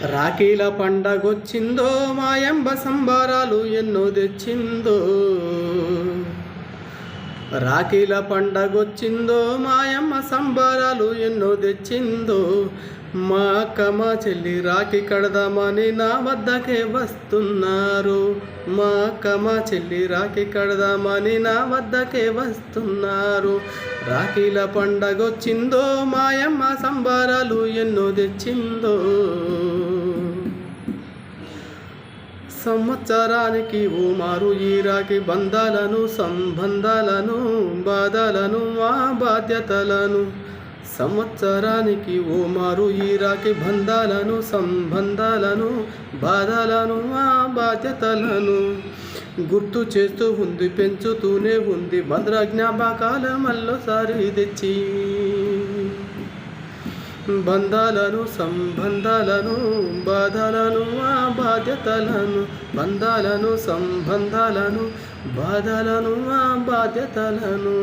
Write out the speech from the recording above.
రాఖీల పండగొచ్చిందో మాయంబ సంబారాలు ఎన్నో తెచ్చిందో. రాఖీల పండగొచ్చిందో మాయమ్మ సంబారాలు ఎన్నో తెచ్చిందో. మా అక్క మా చెల్లి రాఖీ కడదామని నా వద్దకే వస్తున్నారు. మా అక్క మా చెల్లి రాఖీ కడదామని నా వద్దకే వస్తున్నారు. రాఖీల పండగొచ్చిందో మాయమ్మ సంబారాలు ఎన్నో తెచ్చిందో. సంవత్సరానికి ఉమారు ఈరాకి ఈ బంధాలను సంబంధాలను బాధలను మా బాధ్యతలను. సంవత్సరానికి ఉమారు ఈరాకి ఈ బంధాలను సంబంధాలను బాధలను మా బాధ్యతలను. గుర్తు చేస్తూ ఉంది పెంచుతూనే ఉంది భద్ర జ్ఞాపకాల మళ్ళోసారి తెచ్చి. బంధాలను సంబంధాలను బాధలను ఆ బాధ్యతలను బంధాలను సంబంధాలను బాధలను ఆ బాధ్యతలను.